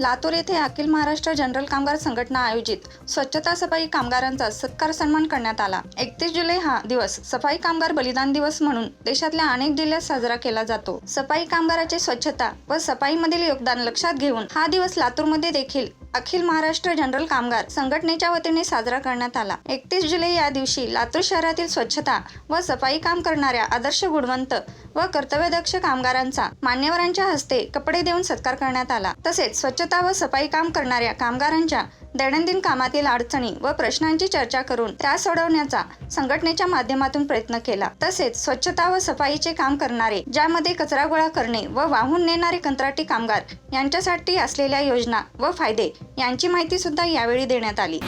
लातूर येथे अखिल महाराष्ट्र जनरल कामगार संघटना आयोजित स्वच्छता सफाई कामगारांचा सत्कार सन्मान करण्यात आला. एकतीस जुलै हा दिवस सफाई कामगार बलिदान दिवस म्हणून देशातल्या अनेक जिल्ह्यात साजरा केला जातो. सफाई कामगाराचे स्वच्छता व सफाईमधील योगदान लक्षात घेऊन हा दिवस लातूरमध्ये देखील अखिल महाराष्ट्र जनरल कामगार संघटनेच्या वतीने साजरा करण्यात आला. एकतीस जुलै या दिवशी लातूर शहरातील स्वच्छता व सफाई काम करणाऱ्या आदर्श गुणवंत व कर्तव्यदक्ष कामगारांचा मान्यवरांच्या हस्ते कपडे देऊन सत्कार करण्यात आला. तसेच स्वच्छता व सफाई काम करणाऱ्या कामगारांच्या दैनंदिन कामातील अडचणी व प्रश्नांची चर्चा करून त्या सोडवण्याचा संघटनेच्या माध्यमातून प्रयत्न केला. तसेच स्वच्छता व सफाईचे काम करणारे ज्यामध्ये कचरा गोळा करणे व वाहून नेणारे कंत्राटी कामगार यांच्यासाठी असलेल्या योजना व फायदे यांची माहिती सुद्धा यावेळी देण्यात आली.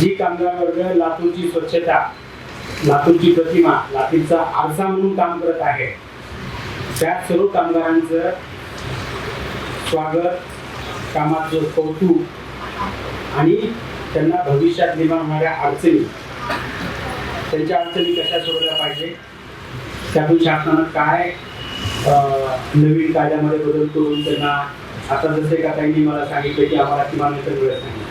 जी कामगार वर्ग लातूरची स्वच्छता लातूरची प्रतिमा लातूरचा आरसा म्हणून काम करत आहे त्या सर्व कामगारांचं स्वागत कामाचं कौतुक आणि त्यांना भविष्यात निर्माण होणाऱ्या अडचणी. त्यांच्या अडचणी कशा सोडवल्या पाहिजे? त्यातून शासनानं काय नवीन कायद्यामध्ये बदल करून त्यांना आता जसे का ताईंनी मला सांगितलं की आम्हाला किमान वेतन मिळत नाही.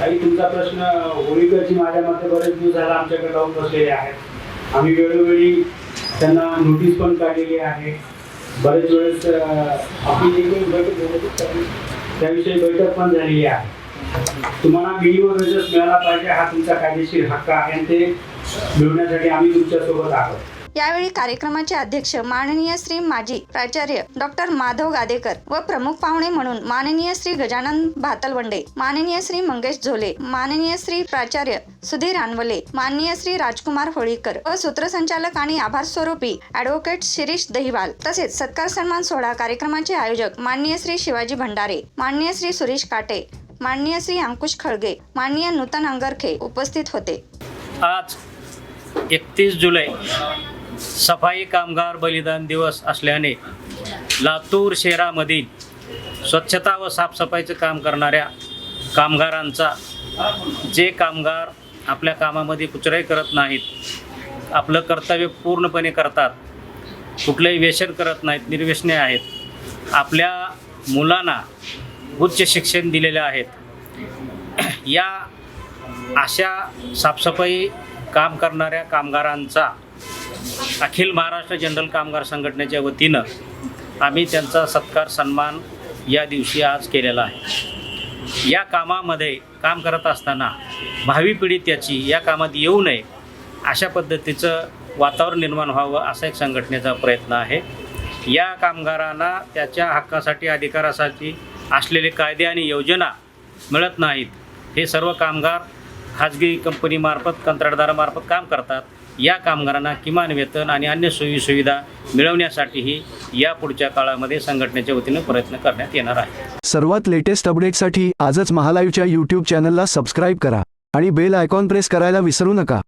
काही तुमचा प्रश्न होळीकरची मते बरेच दिवस झाला आमच्याकडे राहून बसलेले आहेत. आम्ही वेळोवेळी त्यांना नोटीस पण काढलेली आहे. बरेच वेळेस आपली एक बैठक झाली त्याविषयी बैठक पण झालेली आहे. तुम्हाला मिनिमम वेजेस मिळाला पाहिजे हा तुमचा कायदेशीर हक्क आहे आणि ते मिळवण्यासाठी आम्ही तुमच्यासोबत आहोत. यावेळी कार्यक्रमाचे अध्यक्ष माननीय श्री माजी प्राचार्य डॉक्टर माधव गादेकर व प्रमुख पाहुणे म्हणून माननीय श्री गजानन भातलवंडे माननीय श्री मंगेश झोले माननीय श्री प्राचार्य सुधीर रानवले माननीय श्री राजकुमार होळीकर व सूत्रसंचालक आणि आभार स्वरूपी ॲडव्होकेट शिरीष दहिवाल तसेच सत्कार सन्मान सोहळा कार्यक्रमाचे आयोजक माननीय श्री शिवाजी भंडारे माननीय श्री सुरेश काटे माननीय श्री अंकुश खळगे माननीय नूतन अंगरखे उपस्थित होते. आज एकतीस जुलै सफाई कामगार बलिदान दिवस असल्याने लातूर शहरामधील स्वच्छता व साफसफाईचं काम करणाऱ्या कामगारांचा जे कामगार आपल्या कामामध्ये कुचराई करत नाहीत आपलं कर्तव्य पूर्णपणे करतात कुठलंही व्यसन करत नाहीत निर्व्यसने आहेत आपल्या मुलांना उच्च शिक्षण दिलेले आहेत या अशा साफसफाई काम करणाऱ्या कामगारांचा अखिल महाराष्ट्र जनरल कामगार संघटनेच्या वतीनं आम्ही त्यांचा सत्कार सन्मान या दिवशी आज केलेला आहे. या कामामध्ये काम करत असताना भावी पिढी त्याची या कामात येऊ नये अशा पद्धतीचं वातावरण निर्माण व्हावं असा एक संघटनेचा प्रयत्न आहे. या कामगारांना त्याच्या हक्कासाठी अधिकारासाठी असलेले कायदे आणि योजना मिळत नाहीत. हे सर्व कामगार खाजगी कंपनीमार्फत कंत्राटदारामार्फत काम करतात. या कामगारांना किमान वेतन आणि अन्य सोयीसुविधा मिळवण्यासाठीही या पुढच्या काळामध्ये संघटनेच्या वतीनं प्रयत्न करण्यात येणार आहे. सर्वात लेटेस्ट अपडेटसाठी आजच महालाईव्हच्या यूट्यूब चॅनलला सबस्क्राईब करा आणि बेल आयकॉन प्रेस करायला विसरू नका.